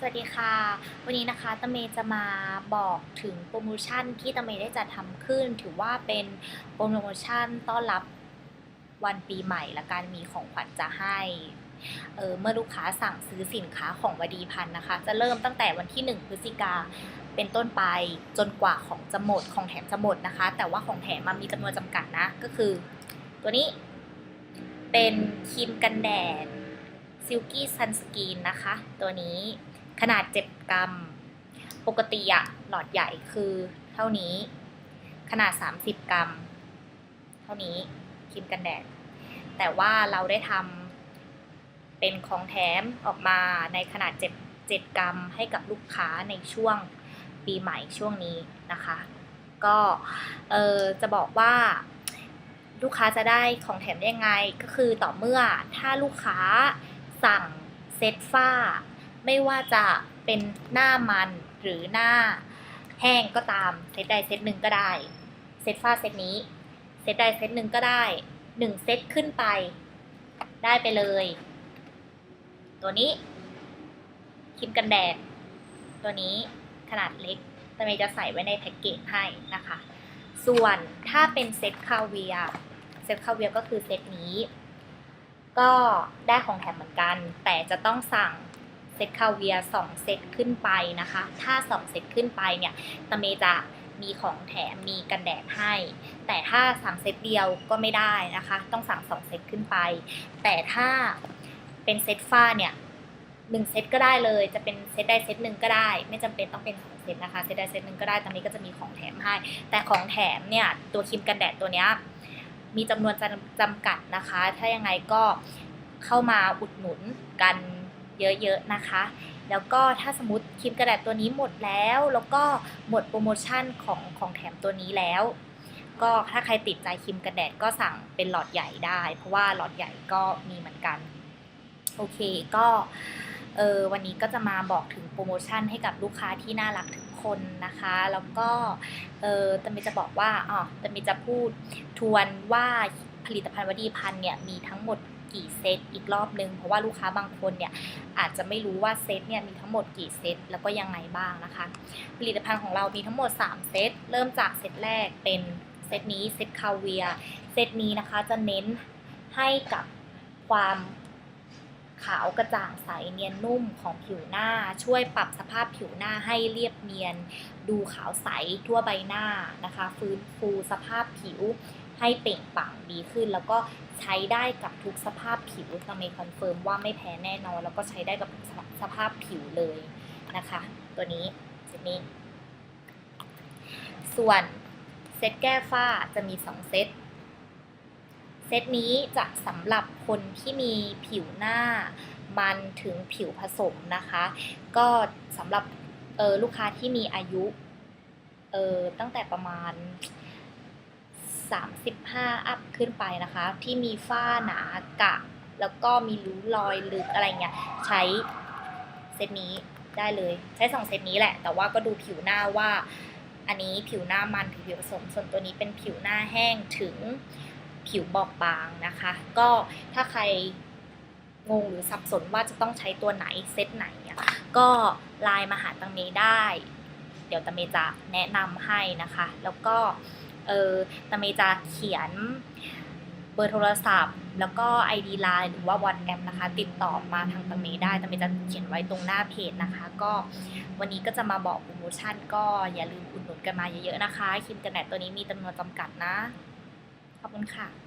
สวัสดีค่ะ วันนี้นะคะตะเมจะมาบอกถึงโปรโมชั่นที่ตะเมได้จัดทำขึ้น ถือว่าเป็นโปรโมชั่นต้อนรับวันปีใหม่และการมีของขวัญจะให้เออเมื่อลูกค้าสั่งซื้อสินค้าของวดีพันธ์นะคะ จะเริ่มตั้งแต่วันที่ 1 พฤศจิกาเป็นต้นไปจนกว่าของจะหมดของแถมจะหมดนะคะ แต่ว่าของแถมมันมีจำนวนจำกัดนะ ก็คือ ตัวนี้เป็นครีมกันแดด Silky Sunscreen นะคะ ตัวนี้ ขนาด7กรัม ปกติอะหลอดใหญ่คือเท่านี้ ขนาด 30 กรัม เท่านี้ครีมกันแดด แต่ว่าเราได้ทำเป็นของแถมออกมาในขนาด7 7กรัมให้กับลูกค้าในช่วงปีใหม่ช่วงนี้นะคะ ก็เออจะบอกว่าลูกค้าจะได้ของแถมได้ยังไงก็คือต่อเมื่อถ้าลูกค้าสั่งเซตฝ้า ไม่ว่าจะเป็นหน้ามันหรือหน้าแห้งก็ตามเซตใดเซตหนึ่งก็ได้เซตฝ้าเซตนี้เซตใดเซตหนึ่งก็ได้หนึ่งเซตขึ้นไป ได้ไปเลย ตัวนี้ครีมกันแดด ตัวนี้ขนาดเล็กตะเมย์จะใส่ไว้ในแพ็กเกจให้นะคะ ส่วนถ้าเป็นเซตคาเวียเซตคาเวียก็คือเซตนี้ ก็ได้ของแถมเหมือนกัน แต่จะต้องสั่ง เซตคาเวียสองเซตขึ้นไปนะคะ ถ้าสองเซตขึ้นไปเนี่ยตะเมจะมีของแถมมีกันแดดให้ แต่ถ้าสั่งเซตเดียวก็ไม่ได้นะคะ ต้องสั่งสองเซตขึ้นไป แต่ถ้าเป็นเซตฝ้าเนี่ยหนึ่งเซตก็ได้เลย จะเป็นเซตใดเซตหนึ่งก็ได้ ไม่จำเป็นต้องเป็นสองเซตนะคะ เซตใดเซตหนึ่งก็ได้ตรงนี้ก็จะมีของแถมให้ แต่ของแถมเนี่ยตัวครีมกันแดดตัวเนี้ยมีจำนวนจำจำกัดนะคะ ถ้ายังไงก็เข้ามาอุดหนุนกัน เยอะๆนะคะ แล้วก็ถ้าสมมติครีมกันแดดตัวนี้หมดแล้ว แล้วก็หมดโปรโมชั่นของของแถมตัวนี้แล้ว ก็ถ้าใครติดใจครีมกันแดดก็สั่งเป็นหลอดใหญ่ได้ เพราะว่าหลอดใหญ่ก็มีเหมือนกัน โอเคก็เออวันนี้ก็จะมาบอกถึงโปรโมชั่นให้กับลูกค้าที่น่ารักทุกคนนะคะ แล้วก็เออตะมิจะบอกว่าอ๋อตะมิจะพูดทวนว่าผลิตภัณฑ์วดีพันเนี่ยมีทั้งหมด กี่เซตอีกรอบนึง เพราะว่าลูกค้าบางคนเนี่ยอาจจะไม่รู้ว่าเซตเนี่ยมีทั้งหมดกี่เซตแล้วก็ยังไงบ้างนะคะ ผลิตภัณฑ์ของเรามีทั้งหมด 3 เซต เริ่มจากเซตแรกเป็นเซตนี้เซตคาเวียเซตนี้นะคะจะเน้นให้กับความขาวกระจ่างใสเนียนนุ่มของผิวหน้า ช่วยปรับสภาพผิวหน้าให้เรียบเนียน ดูขาวใสทั่วใบหน้านะคะ ฟื้นฟูสภาพผิว ให้เปล่งปลั่งดีขึ้น แล้วก็ใช้ได้กับทุกสภาพผิวตามเมคอนเฟิร์มว่าไม่แพ้แน่นอน แล้วก็ใช้ได้กับทุกสภาพผิวเลยนะคะ ตัวนี้เซตนี้ ส่วนเซตแก้ฝ้าจะมี 2 เซต เซตนี้จะสำหรับคนที่มีผิวหน้ามันถึงผิวผสมนะคะ ก็สำหรับเออลูกค้าที่มีอายุเออตั้งแต่ประมาณ 35 อัพขึ้นไปนะคะ ที่มีฝ้าหนากะ แล้วก็มีริ้วรอยลึกอะไรเงี้ยใช้เซตนี้ได้เลย ใช้สองเซตนี้แหละ แต่ว่าก็ดูผิวหน้าว่า อันนี้ผิวหน้ามันผิวผสม ส่วนตัวนี้เป็นผิวหน้าแห้งถึงผิวบอบบางนะคะ ก็ถ้าใครงงหรือสับสนว่าจะต้องใช้ตัวไหนเซตไหน ก็ไลน์มาหาตังเมได้ เดี๋ยวตังเมจะแนะนำให้นะคะ แล้วก็ เออตาเมจะเขียนเบอร์โทรศัพท์ แล้วก็ ID Line หรือว่า WhatsApp นะคะ ติดต่อมาทางตาเมได้ตาเมจะเขียนไว้ตรงหน้าเพจนะคะ ก็วันนี้ก็จะมาบอกโปรโมชั่น ก็อย่าลืมอุดหนุนกันมาเยอะๆนะคะครีมกันแดดตัวนี้มีจำนวนจำกัดนะ ขอบคุณค่ะ